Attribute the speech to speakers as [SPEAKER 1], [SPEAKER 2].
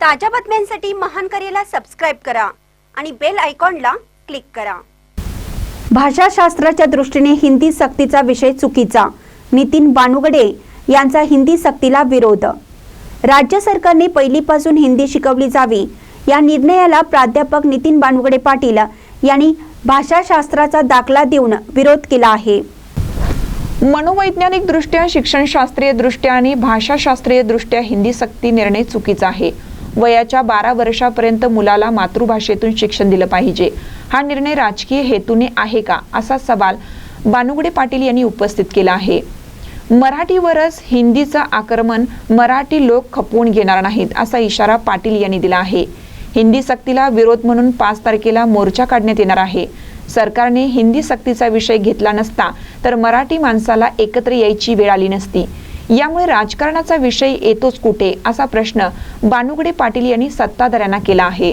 [SPEAKER 1] ताज्या बातम्यांसाठी महान करेला सबस्क्राईब करा आणि बेल आयकॉनला क्लिक करा. भाषाशास्त्राच्या दृष्टीने हिंदी सक्तीचा विषय चुकीचा. नितीन बानुगडे यांचा हिंदी सक्तीला विरोध. राज्य सरकारने पहिलीपासून हिंदी शिकवली जावी या निर्णयाला प्राध्यापक नितीन बानुगडे पाटील यांनी भाषाशास्त्राचा दाखला देऊन विरोध केला आहे.
[SPEAKER 2] मनोवैज्ञानिक दृष्ट्या शिक्षणशास्त्रीय दृष्ट्या आणि भाषाशास्त्रीय दृष्ट्या हिंदी सक्ती निर्णय चुकीचा आहे. वयाच्या बारा वर्षापर्यंत मुलाला मातृभाषेतून शिक्षण दिलं पाहिजे. हा निर्णय राजकीय हेतूने आहे का? असा सवाल बानुगडे पाटील यांनी उपस्थित केला आहे. मराठीवरच हिंदीचं आक्रमण मराठी लोक खपवून घेणार नाहीत असा इशारा पाटील यांनी दिला आहे. हिंदी सक्तीला विरोध म्हणून पाच तारखेला मोर्चा काढण्यात येणार आहे. सरकारने हिंदी सक्तीचा विषय घेतला नसता तर मराठी माणसाला एकत्र यायची वेळ आली नसती. यामुळे राजकारणाचा विषय येतोच कुठे असा प्रश्न बानुगडे पाटील यांनी सत्ताधाऱ्यांना केला आहे.